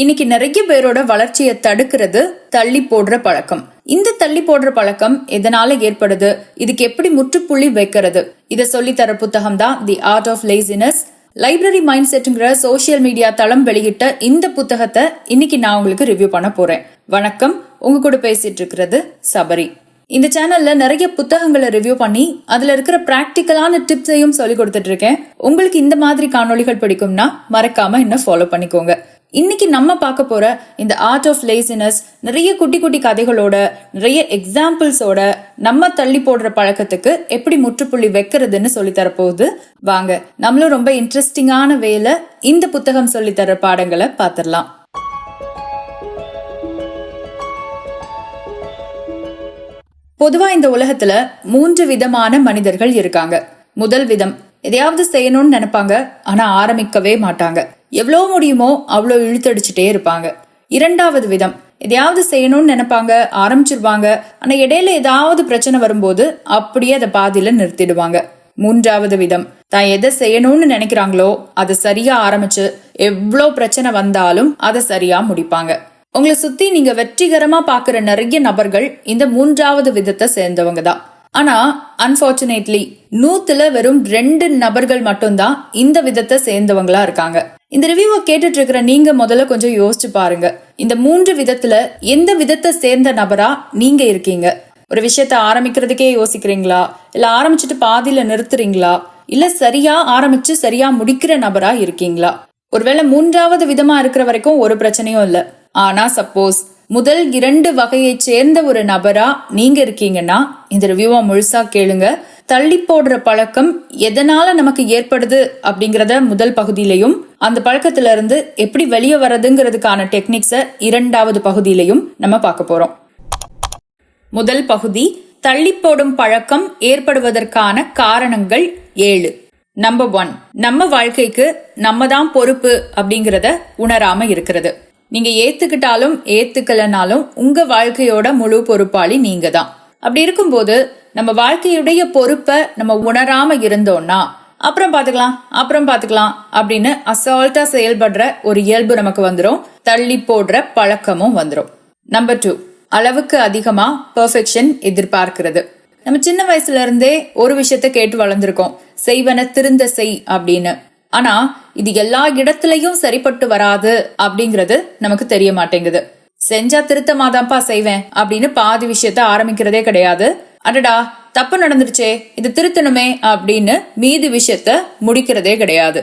இன்னைக்கு நிறைய பேரோட வளர்ச்சியை தடுக்கிறது தள்ளி போடுற பழக்கம். இந்த தள்ளி போடுற பழக்கம் எதனால ஏற்படுது? இதுக்கு எப்படி முற்றுப்புள்ளி வைக்கிறது? இதை சொல்லித்தர புத்தகம் தான் the art of laziness library mind செட்டுங்கிற social media தளம் வெளியிட்ட இந்த புத்தகத்தை இன்னைக்கு நான் உங்களுக்கு ரிவ்யூ பண்ண போறேன். வணக்கம். உங்க கூட பேசிட்டு இருக்கிறது சபரி. இந்த சேனல்ல நிறைய புத்தகங்களை ரிவ்யூ பண்ணி அதுல இருக்கிற பிராக்டிக்கலான டிப்ஸையும் சொல்லி கொடுத்துட்டு இருக்கேன். உங்களுக்கு இந்த மாதிரி காணொளிகள் பிடிக்கும்னா மறக்காம இன்னும் ஃபாலோ பண்ணிக்கோங்க. இன்னைக்கு நம்ம பார்க்க போற இந்த ஆர்ட் ஆஃப் லேசினஸ் நிறைய குட்டி குட்டி கதைகளோட நிறைய எக்ஸாம்பிள்ஸோட நம்ம தள்ளி போடுற பழக்கத்துக்கு எப்படி முற்றுப்புள்ளி வைக்கிறதுன்னு சொல்லி தரப்போகுது. வாங்க நம்மளும் ரொம்ப இன்ட்ரெஸ்டிங்கான வேலை இந்த புத்தகம் சொல்லி தர பாடங்களை பார்த்துடலாம். பொதுவா இந்த உலகத்துல மூன்று விதமான மனிதர்கள் இருக்காங்க. முதல் விதம் எதையாவது செய்யணும்னு நினைப்பாங்க ஆனா ஆரம்பிக்கவே மாட்டாங்க. எவ்வளோ முடியுமோ அவ்வளோ இழுத்தடிச்சுட்டே இருப்பாங்க. இரண்டாவது விதம் எதையாவது செய்யணும்னு நினைப்பாங்க ஆரம்பிச்சிருவாங்க. ஆனால் இடையில ஏதாவது பிரச்சனை வரும்போது அப்படியே அதை பாதியில் நிறுத்திடுவாங்க. மூன்றாவது விதம் தான் எதை செய்யணும்னு நினைக்கிறாங்களோ அதை சரியா ஆரம்பிச்சு எவ்வளோ பிரச்சனை வந்தாலும் அதை சரியா முடிப்பாங்க. உங்களை சுத்தி நீங்க வெற்றிகரமா பாக்குற நிறைய நபர்கள் இந்த மூன்றாவது விதத்தை சேர்ந்தவங்க தான். ஆனா அன்பார்ச்சுனேட்லி நூத்துல வெறும் ரெண்டு நபர்கள் மட்டும்தான் இந்த விதத்தை சேர்ந்தவங்களா இருக்காங்க. இந்த ரிவ்யூவை கேட்டுட்டு இருக்கிற நீங்க முதல்ல கொஞ்சம் யோசிச்சு பாருங்க. இந்த மூன்று விதத்துல எந்த விதத்தை சேர்ந்த நபரா நீங்க இருக்கீங்க? ஒரு விஷயத்த ஆரம்பிக்கிறதுக்கே யோசிக்கிறீங்களா? இல்ல ஆரம்பிச்சுட்டு பாதியில நிறுத்துறீங்களா? இல்ல சரியா ஆரம்பிச்சு சரியா முடிக்கிற நபரா இருக்கீங்களா? ஒருவேளை மூன்றாவது விதமா இருக்கிற வரைக்கும் ஒரு பிரச்சனையும் இல்ல. ஆனா சப்போஸ் முதல் இரண்டு வகையை சேர்ந்த ஒரு நபரா நீங்க இருக்கீங்கன்னா இந்த ரிவ்யூவை முழுசா கேளுங்க. தள்ளி போடுற பழக்கம் எதனால நமக்கு ஏற்படுது அப்படிங்கறத முதல் பகுதியிலையும் அந்த பழக்கத்துல இருந்து எப்படி வெளியே வர்றதுங்கிறதுக்கான டெக்னிக்ஸ இரண்டாவது பகுதியிலையும் நம்ம பார்க்க போறோம். முதல் பகுதி தள்ளி போடும் பழக்கம் ஏற்படுவதற்கான காரணங்கள் ஏழு. நம்பர் ஒன் நம்ம வாழ்க்கைக்கு நம்ம தான் பொறுப்பு அப்படிங்கறத உணராம இருக்கிறது. நீங்க ஏத்துக்கிட்டாலும் ஏத்துக்கலனாலும் உங்க வாழ்க்கையோட முழு பொறுப்பாளி நீங்க தான் அப்படி இருக்கும்போது நம்ம வாழ்க்கையுடைய பொறுப்பை நம்ம உணராம இருந்தோம்னா அப்புறம் பாத்துக்கலாம் அப்புறம் பாத்துக்கலாம் அப்படின்னு அசால்ட்டா செயல்படுற ஒரு இயல்பு நமக்கு வந்துடும் தள்ளி போடுற பழக்கமும் வந்துடும் நம்பர் டூ அளவுக்கு அதிகமா பெர்ஃபெக்ஷன் எதிர்பார்க்கிறது. நம்ம சின்ன வயசுல இருந்தே ஒரு விஷயத்த கேட்டு வளர்ந்துருக்கோம். செய்வன திருந்த செய் அப்படின்னு. ஆனா இது எல்லா இடத்துலயும் சரிப்பட்டு வராது அப்படிங்கறது நமக்கு தெரிய மாட்டேங்குது. செஞ்சா திருத்தமாதான்ப்பா செய்வேன் அப்படின்னு பாதி விஷயத்த ஆரம்பிக்கிறதே கிடையாது. அடடா தப்பு நடந்துருச்சே இது திருத்தணுமே அப்படின்னு மீதி விஷயத்த முடிக்கிறதே கிடையாது.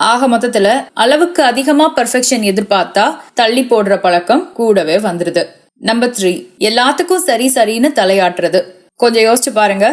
ஆக மொத்தத்துல அளவுக்கு அதிகமா பர்ஃபெக்ஷன் எதிர்பார்த்தா தள்ளி போடுற பழக்கம் கூடவே வந்துருது. நம்பர் த்ரீ எல்லாத்துக்கும் சரி சரின்னு தலையாட்டுறது. கொஞ்சம் யோசிச்சு பாருங்க.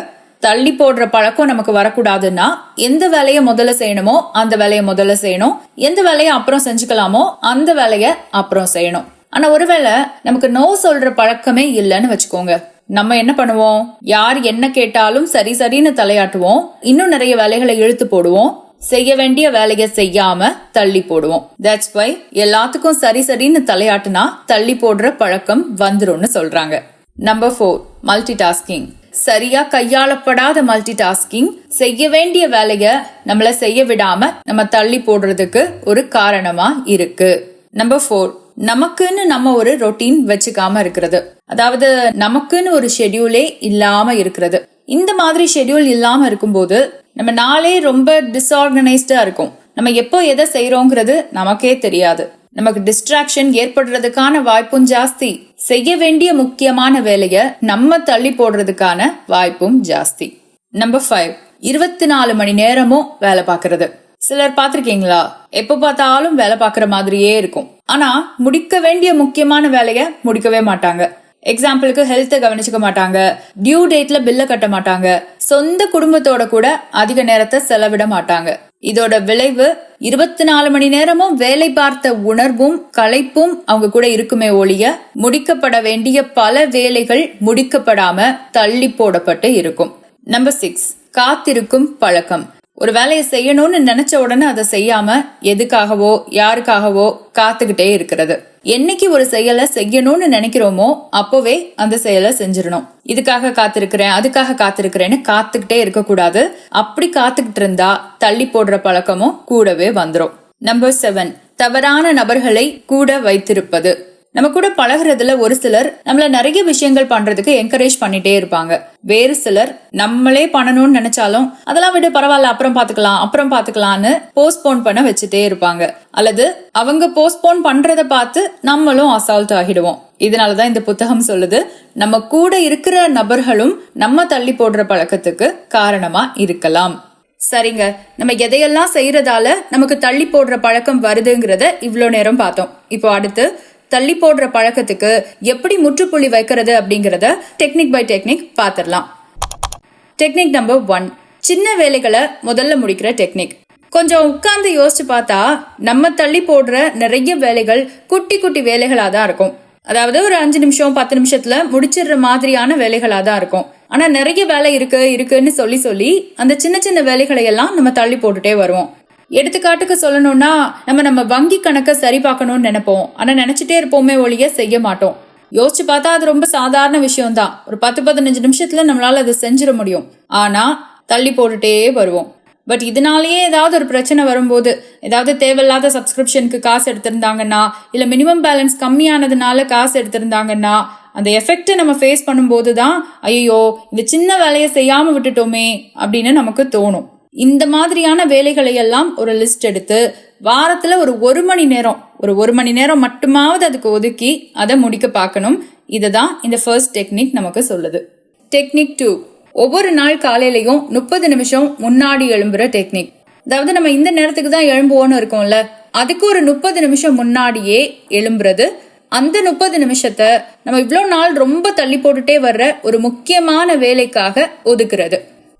தள்ளி போடுற பழக்கம் நமக்கு வரக்கூடாதுன்னா எந்த வேலையை முதல்ல செய்யணுமோ அந்த வேலையை முதல்ல செய்யணும். எந்த வேலையை அப்புறம் செஞ்சுக்கலாமோ அந்த வேலையை அப்புறம் செய்யணும். ஆனா ஒருவேளை நமக்கு நோ சொல்ற பழக்கமே இல்லைன்னு வச்சுக்கோங்க. நம்ம என்ன பண்ணுவோம்? யார் என்ன கேட்டாலும் சரி சரின்னு தலையாட்டுவோம். இன்னும் நிறைய வேலைகளை இழுத்து போடுவோம். செய்ய வேண்டிய வேலையை செய்யாம தள்ளி போடுவோம். தட்ஸ் வை எல்லாத்துக்கும் சரி சரின்னு தலையாட்டுனா தள்ளி போடுற பழக்கம் வந்துரும்னு சொல்றாங்க. நம்பர் ஃபோர் மல்டி டாஸ்கிங் சரியா கையாளப்படாத மல்டி டாஸ்கிங் செய்ய வேண்டிய வேலைய நம்மள செய்ய விடாம நம்ம தள்ளி போடுறதுக்கு ஒரு காரணமா இருக்கு. நம்பர் ஃபோர் நமக்குன்னு நம்ம ஒரு ரொட்டீன் வச்சுக்காம இருக்கிறது. அதாவது நமக்குன்னு ஒரு ஷெட்யூலே இல்லாம இருக்கிறது. இந்த மாதிரி ஷெட்யூல் இல்லாம இருக்கும்போது நம்ம நாளே ரொம்ப டிஸ்ஆர்கனைஸ்டா இருக்கும். நம்ம எப்போ எதை செய்யறோங்கிறது நமக்கே தெரியாது. நமக்கு டிஸ்ட்ராக்ஷன் ஏற்படுறதுக்கான வாய்ப்பும் ஜாஸ்தி. செய்ய வேண்டிய முக்கியமான வேலைய நம்ம தள்ளி போடுறதுக்கான வாய்ப்பும் ஜாஸ்தி. நம்பர் ஃபைவ் இருபத்தி நாலு மணி நேரமும் வேலை பார்க்கறது. சிலர் பாத்திருக்கீங்களா எப்ப பார்த்தாலும் வேலை பார்க்குற மாதிரியே இருக்கும். ஆனா முடிக்க வேண்டிய முக்கியமான வேலைய முடிக்கவே மாட்டாங்க. எக்ஸாம்பிளுக்கு ஹெல்த்தை கவனிச்சுக்க மாட்டாங்க. டியூ டேட்ல பில்ல கட்ட மாட்டாங்க. சொந்த குடும்பத்தோட கூட அதிக நேரத்தை செலவிட மாட்டாங்க. இதோட விளைவு இருபத்தி நாலு மணி நேரமும் வேலை பார்த்த உணர்வும் களைப்பும் அவங்க கூட இருக்குமே ஒழிய முடிக்கப்பட வேண்டிய பல வேலைகள் முடிக்கப்படாம தள்ளி போடப்பட்டு இருக்கும். நம்பர் சிக்ஸ் காத்திருக்கும் பழக்கம். ஒரு வேலையை செய்யணும்னு நினைச்ச உடனே அதை செய்யாம எதுக்காகவோ யாருக்காகவோ காத்துக்கிட்டே இருக்கிறது. என்னைக்கு ஒரு செயலை செய்யணும்னு நினைக்கிறோமோ அப்போவே அந்த செயலை செஞ்சிடணும். இதுக்காக காத்திருக்கிறேன் அதுக்காக காத்திருக்கிறேன்னு காத்துக்கிட்டே இருக்கக்கூடாது. அப்படி காத்துக்கிட்டு இருந்தா தள்ளி போடுற பழக்கமும் கூடவே வந்துடும் நம்பர் செவன் தவறான நபர்களை கூட வைத்திருப்பது. நம்ம கூட பழகுறதுல ஒரு சிலர் நம்மள நிறைய விஷயங்கள் பண்றதுக்கு என்கரேஜ் பண்ணிட்டே இருப்பாங்க. வேறு சிலர் நம்மளே பண்ணணும்னு நினைச்சாலும் அதெல்லாம் விட பரவாயில்ல அப்புறம் பாத்துக்கலாம் அப்புறம் பாத்துக்கலாம்னு போஸ்ட்போன் பண்ண வச்சுட்டே இருப்பாங்க. அல்லது அவங்க போஸ்ட்போன் பண்றத பார்த்து நம்மளும் அசால்ட் ஆகிடுவோம். இதனாலதான் இந்த புத்தகம் சொல்லுது நம்ம கூட இருக்கிற நபர்களும் நம்ம தள்ளி போடுற பழக்கத்துக்கு காரணமா இருக்கலாம். சரிங்க நம்ம எதையெல்லாம் செய்யறதால நமக்கு தள்ளி போடுற பழக்கம் வருதுங்கிறத இவ்வளோ நேரம் பார்த்தோம். இப்போ அடுத்து தள்ளி போடுற பழக்கத்துக்கு எப்படி முற்றுப்புள்ளி வைக்கிறது அப்படிங்கறத டெக்னிக் பை டெக்னிக் பார்த்துடலாம் டெக்னிக் நம்பர் ஒன் சின்ன வேலைகளை முதல்ல முடிக்கிற டெக்னிக் கொஞ்சம் உட்கார்ந்து யோசிச்சு பார்த்தா நம்ம தள்ளி போடுற நிறைய வேலைகள் குட்டி குட்டி வேலைகளா தான் இருக்கும். அதாவது ஒரு அஞ்சு நிமிஷம் பத்து நிமிஷத்துல முடிச்சிடுற மாதிரியான வேலைகளா தான் இருக்கும். ஆனா நிறைய வேலை இருக்கு இருக்குன்னு சொல்லி சொல்லி அந்த சின்ன சின்ன வேலைகளை எல்லாம் நம்ம தள்ளி போட்டுட்டே வருவோம். எடுத்துக்காட்டுக்கு சொல்லணும்னா நம்ம நம்ம வங்கி கணக்கை சரி பார்க்கணும்னு நினைப்போம். ஆனால் நினச்சிட்டே இருப்போமே ஒழிய செய்ய மாட்டோம். யோசிச்சு பார்த்தா அது ரொம்ப சாதாரண விஷயம் தான் ஒரு பத்து பதினஞ்சு நிமிஷத்துல நம்மளால அதை செஞ்சிட முடியும். ஆனா தள்ளி போட்டுட்டே வருவோம். பட் இதனாலேயே ஏதாவது ஒரு பிரச்சனை வரும்போது ஏதாவது தேவையில்லாத சப்ஸ்கிரிப்ஷனுக்கு காசு எடுத்திருந்தாங்கன்னா இல்லை மினிமம் பேலன்ஸ் கம்மியானதுனால காசு எடுத்திருந்தாங்கன்னா அந்த எஃபெக்டை நம்ம ஃபேஸ் பண்ணும்போது தான் ஐயோ இந்த சின்ன வேலையை செய்யாமல் விட்டுட்டோமே அப்படின்னு நமக்கு தோணும். இந்த மாதிரியான வேலைகளை எல்லாம் ஒரு லிஸ்ட் எடுத்து வாரத்தில் ஒரு ஒரு மணி நேரம் ஒரு ஒரு மணி நேரம் மட்டுமாவது அதுக்கு ஒதுக்கி அதை முடிக்க பார்க்கணும். இதுதான் இந்த ஃபர்ஸ்ட் டெக்னிக் நமக்கு சொல்லுது. டெக்னிக் டூ ஒவ்வொரு நாள் காலையிலையும் முப்பது நிமிஷம் முன்னாடி எழும்புற டெக்னிக் அதாவது நம்ம இந்த நேரத்துக்கு தான் எழும்புவோம்னு இருக்கோம்ல அதுக்கு ஒரு முப்பது நிமிஷம் முன்னாடியே எழும்புறது அந்த முப்பது நிமிஷத்தை நம்ம இவ்வளோ நாள் ரொம்ப தள்ளி போட்டுட்டே வர்ற ஒரு முக்கியமான வேலைக்காக ஒதுக்குறது.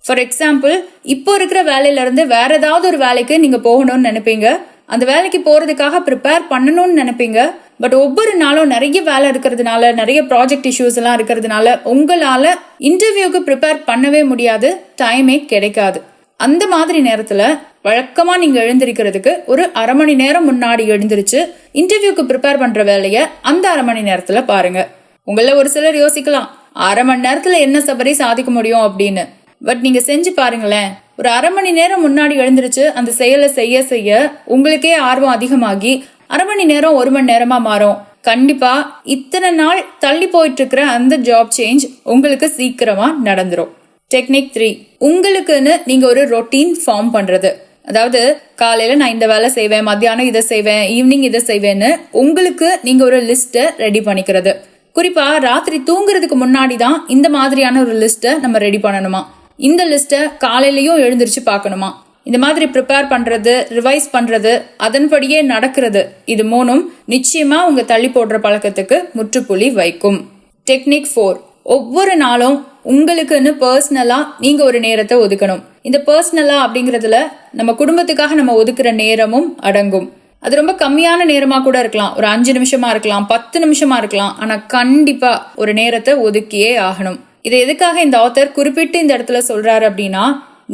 ஃபார் எக்ஸாம்பிள் இப்போ இருக்கிற வேலையிலேருந்து வேற ஏதாவது ஒரு வேலைக்கு நீங்கள் போகணும்னு நினைப்பீங்க. அந்த வேலைக்கு போகிறதுக்காக ப்ரிப்பேர் பண்ணணும்னு நினைப்பீங்க. பட் ஒவ்வொரு நாளும் நிறைய வேலை இருக்கிறதுனால நிறைய ப்ராஜெக்ட் இஷ்யூஸ் எல்லாம் இருக்கிறதுனால உங்களால் இன்டர்வியூக்கு ப்ரிப்பேர் பண்ணவே முடியாது. டைமே கிடைக்காது. அந்த மாதிரி நேரத்தில் வழக்கமாக நீங்கள் எழுந்திருக்கிறதுக்கு ஒரு அரை மணி நேரம் முன்னாடி எழுந்திருச்சு இன்டர்வியூக்கு ப்ரிப்பேர் பண்ணுற வேலையை அந்த அரை மணி நேரத்தில் பாருங்கள் உங்களில் ஒரு சிலர் யோசிக்கலாம். அரை மணி நேரத்தில் என்ன சபரி சாதிக்க முடியும் அப்படின்னு. பட் நீங்க செஞ்சு பாருங்களேன். ஒரு அரை மணி நேரம் முன்னாடி எழுந்திருச்சு அந்த செயலை செய்ய செய்ய உங்களுக்கே ஆர்வம் அதிகமாகி அரை மணி நேரம் ஒரு மணி நேரமா மாறும். கண்டிப்பா இத்தனை நாள் தள்ளி போயிட்டு இருக்கிற அந்த ஜாப் சேஞ்ச் உங்களுக்கு சீக்கிரமா நடந்துரும். டெக்னிக் த்ரீ உங்களுக்குன்னு நீங்க ஒரு ரொட்டீன் ஃபார்ம் பண்றது. அதாவது காலையில நான் இந்த வேலை செய்வேன் மத்தியானம் இதை செய்வேன் ஈவினிங் இதை செய்வேன்னு உங்களுக்கு நீங்க ஒரு லிஸ்ட்டை ரெடி பண்ணிக்கிறது. குறிப்பா ராத்திரி தூங்குறதுக்கு முன்னாடி தான் இந்த மாதிரியான ஒரு லிஸ்ட்டை நம்ம ரெடி பண்ணணுமா? இந்த லிஸ்ட்டை காலையிலையும் எழுந்திரிச்சு பார்க்கணுமா? இந்த மாதிரி ப்ரிப்பேர் பண்ணுறது ரிவைஸ் பண்ணுறது அதன்படியே நடக்கிறது இது மூணும் நிச்சயமாக உங்கள் தள்ளி போடுற பழக்கத்துக்கு முற்றுப்புள்ளி வைக்கும். டெக்னிக் ஃபோர் ஒவ்வொரு நாளும் உங்களுக்குன்னு பர்சனலாக நீங்கள் ஒரு நேரத்தை ஒதுக்கணும். இந்த பர்சனலாக அப்படிங்கிறதுல நம்ம குடும்பத்துக்காக நம்ம ஒதுக்குற நேரமும் அடங்கும். அது ரொம்ப கம்மியான நேரமாக கூட இருக்கலாம். ஒரு அஞ்சு நிமிஷமாக இருக்கலாம் பத்து நிமிஷமாக இருக்கலாம். ஆனால் கண்டிப்பாக ஒரு நேரத்தை ஒதுக்கியே ஆகணும். இதை எதுக்காக இந்த ஆத்தர் குறிப்பிட்டு இந்த இடத்துல சொல்றாரு அப்படின்னா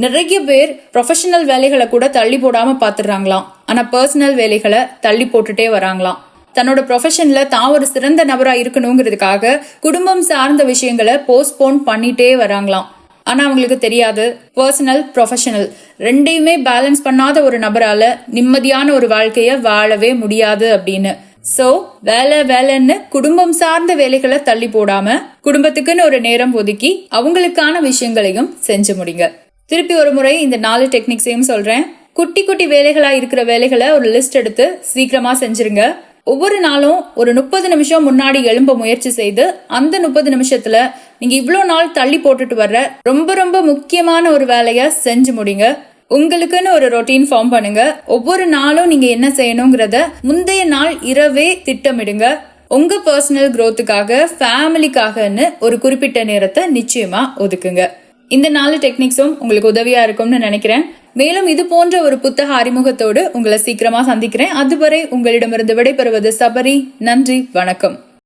நிறைய பேர் ப்ரொஃபஷனல் வேலைகளை கூட தள்ளி போடாம பாத்துடுறாங்களாம் ஆனா பர்சனல் வேலைகளை தள்ளி போட்டுட்டே வராங்களாம். தன்னோட ப்ரொஃபஷன்ல தான் ஒரு சிறந்த நபரா இருக்கணுங்கிறதுக்காக குடும்பம் சார்ந்த விஷயங்களை போஸ்ட்போன் பண்ணிட்டே வராங்களாம். ஆனா அவங்களுக்கு தெரியாது பர்சனல் ப்ரொஃபஷனல் ரெண்டையுமே பேலன்ஸ் பண்ணாத ஒரு நபரால நிம்மதியான ஒரு வாழ்க்கைய வாழவே முடியாது அப்படின்னு. சோ வேலை வேலைன்னு குடும்பம் சார்ந்த வேலைகளை தள்ளி போடாம குடும்பத்துக்குன்னு ஒரு நேரம் ஒதுக்கி அவங்களுக்கான விஷயங்களையும் செஞ்சு முடிங்க. திருப்பி ஒரு முறை இந்த நாலு டெக்னிக்ஸையும் சொல்றேன். குட்டி குட்டி வேலைகளா இருக்கிற வேலைகளை ஒரு லிஸ்ட் எடுத்து சீக்கிரமா செஞ்சிருங்க. ஒவ்வொரு நாளும் ஒரு முப்பது நிமிஷம் முன்னாடி எழும்ப முயற்சி செய்து அந்த முப்பது நிமிஷத்துல நீங்க இவ்வளோ நாள் தள்ளி போட்டுட்டு வர்ற ரொம்ப ரொம்ப முக்கியமான ஒரு வேலைய செஞ்சு முடிங்க. உங்களுக்குன்னு ஒரு ரொட்டீன் ஃபார்ம் பண்ணுங்க. ஒவ்வொரு நாளும் நீங்க என்ன செய்யணுங்கிறத முந்தைய நாள் இரவே திட்டமிடுங்க. உங்க பர்சனல் க்ரோத்துக்காக ஃபேமிலிக்காகன்னு ஒரு குறிப்பிட்ட நேரத்தை நிச்சயமா ஒதுக்குங்க. இந்த நாலு டெக்னிக்ஸும் உங்களுக்கு உதவியா இருக்கும்னு நினைக்கிறேன். மேலும் இது போன்ற ஒரு புத்தக அறிமுகத்தோடு உங்களை சீக்கிரமா சந்திக்கிறேன். அதுவரை உங்களிடமிருந்து விடைபெறுவது சபரி. நன்றி வணக்கம்.